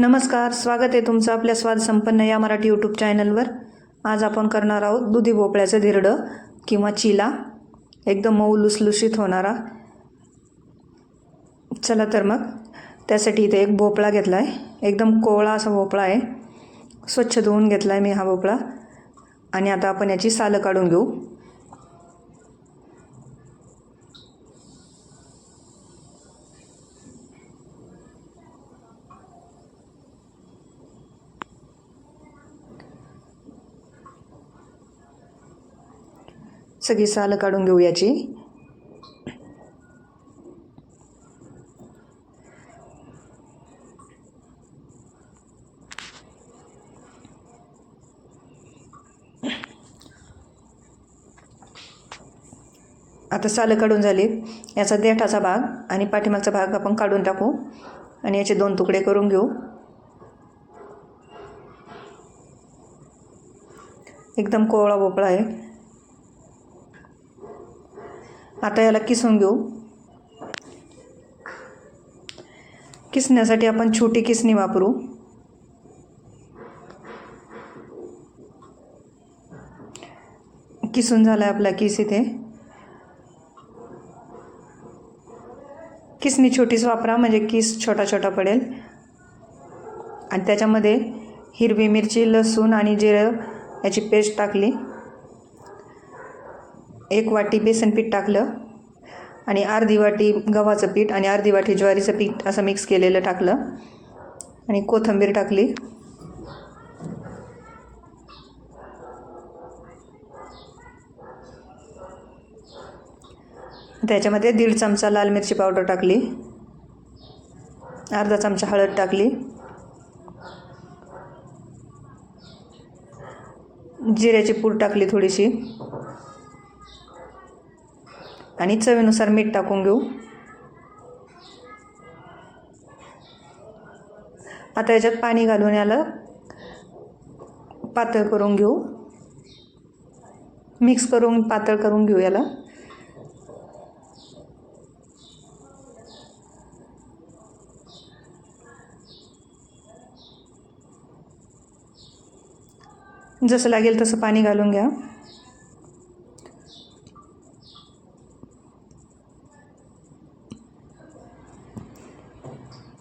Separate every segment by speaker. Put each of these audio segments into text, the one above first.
Speaker 1: नमस्कार स्वागत आहे तुमचं आपल्या स्वाद संपन्न या मराठी यूट्यूब चॅनलवर आज आपण करणार आहोत दुधी भोपळ्याचं धिरडं किंवा चिला. एकदम मऊ लुसलुशीत होणारा. चला तर मग त्यासाठी इथे एक भोपळा घेतला आहे एकदम कोवळा असा भोपळा आहे. स्वच्छ धुवून घेतला आहे मी हा भोपळा. आणि आता आपण याची सालं काढून घेऊ. सगळी सालं काढून घेऊ याची आता सालं काढून झाली. याचा देठाचा भाग आणि पाठीमागचा भाग आपण काढून टाकू. आणि याचे दोन तुकडे करून घेऊ. एकदम कोवळा भोपळा आहे. आता याला किसून घेऊ. किसण्यासाठी आपण छोटी किसणी वापरू. किसून झाला आहे आपला किस इथे. किसणी छोटीच वापरा म्हणजे किस छोटा छोटा पडेल. आणि त्याच्यामध्ये हिरवी मिरची लसूण आणि जिरं याची पेस्ट टाकली. एक वाटी बेसन पीठ टाकलं आणि अर्धी वाटी गव्हाचं पीठ आणि अर्धी वाटी ज्वारीचं पीठ असं मिक्स केलेलं टाकलं. आणि कोथिंबीर टाकली. त्याच्यामध्ये दीड चमचा लाल मिरची पावडर टाकली. अर्धा चमचा हळद टाकली. जिऱ्याची पूड टाकली थोडीशी. आणि चवीनुसार मीठ टाकून घेऊ. आता याच्यात पाणी घालून याला पातळ करून घेऊ. मिक्स करून पातळ करून घेऊ याला. जसं लागेल तसं पाणी घालून घ्या.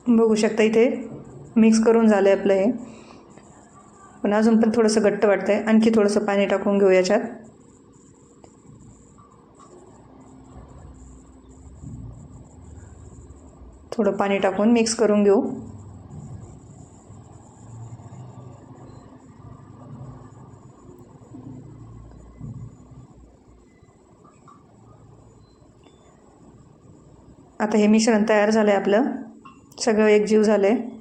Speaker 1: बघू शकता इथे मिक्स करून झालं आहे आपलं हे. पण अजून पण थोडंसं घट्ट वाटतं आहे आणखी थोडंसं पाणी टाकून घेऊ याच्यात. थोडं पाणी टाकून मिक्स करून घेऊ. आता हे मिश्रण तयार झालं आहे आपलं. सगळं एकजीव झालं आहे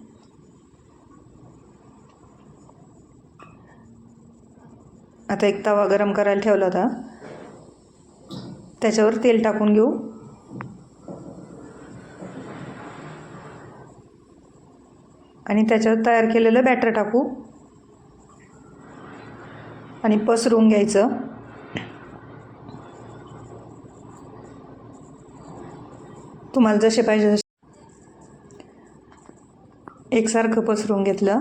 Speaker 1: आता एक तवा गरम करायला ठेवला होता. त्याच्यावर तेल टाकून घेऊ. आणि त्याच्यावर तयार केलेलं बॅटर टाकू. आणि पसरून घ्यायचं. तुम्हाला जसे पाहिजे एकसारखं पसरून घेतलं.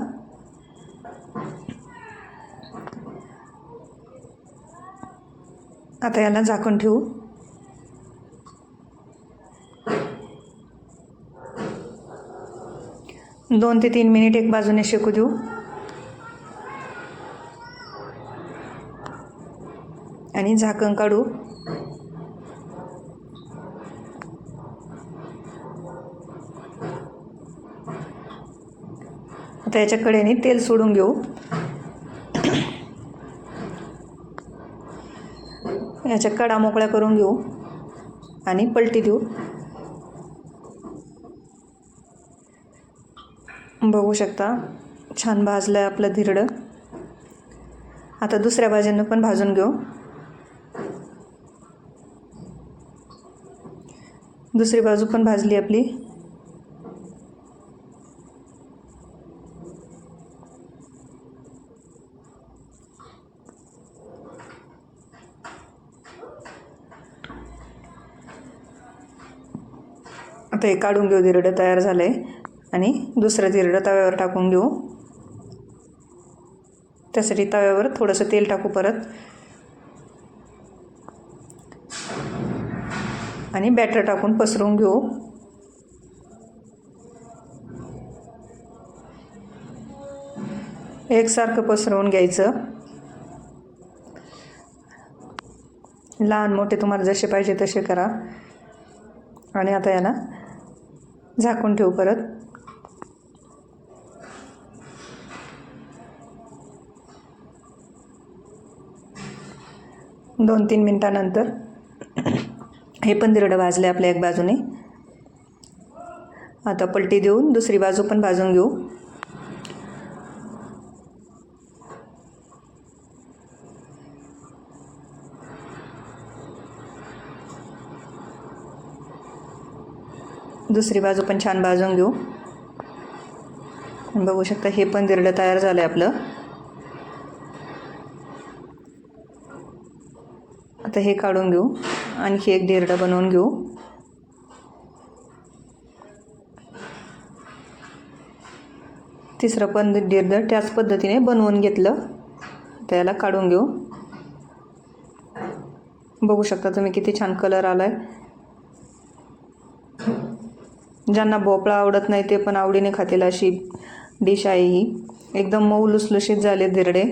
Speaker 1: आता याला झाकण ठेवू. दोन ते तीन मिनिट एक बाजूने शेकू देऊ. आणि झाकण काढू. आता याच्या कडेने तेल सोडून घेऊ. याच्या कडा मोकळ्या करून घेऊ आणि पलटी देऊ. बघू शकता छान भाजलं आहे आपलं धिरडं. आता दुसऱ्या भाज्यांना पण भाजून घेऊ. दुसरी बाजू पण भाजली आपली. आता हे काढून घेऊ धिरडं तयार झालं आहे आणि दुसरं दिरडं तव्यावर टाकून घेऊ. त्यासाठी तव्यावर थोडंसं तेल टाकू परत. आणि बॅटर टाकून पसरवून घेऊ. एकसारखं पसरवून घ्यायचं. लहान मोठे तुम्हाला जसे पाहिजे तसे करा. आणि आता याला झाकून ठेवू परत. दोन तीन मिनटानंतर हे पण दिरडं भाजलं आपल्या एक बाजूने. आता पलटी देऊन दुसरी बाजू पण भाजून घेऊ. दुसरी बाजू पण छान भाजून घेऊ. आणि बघू शकता हे पण दिरडं तयार झालं आहे आपलं. आता हे काढून घेऊ आणखी एक दिरडं बनवून घेऊ. तिसरं पण दिरडं त्याच पद्धतीने बनवून घेतलं. त्याला काढून घेऊ. बघू शकता तुम्ही किती छान कलर आला आहे ज्यांना भोपळा आवडत नाही ते पण आवडीने खातील अशी डिश आहे ही. एकदम मऊ लुसलुशीत झाले धिरडे.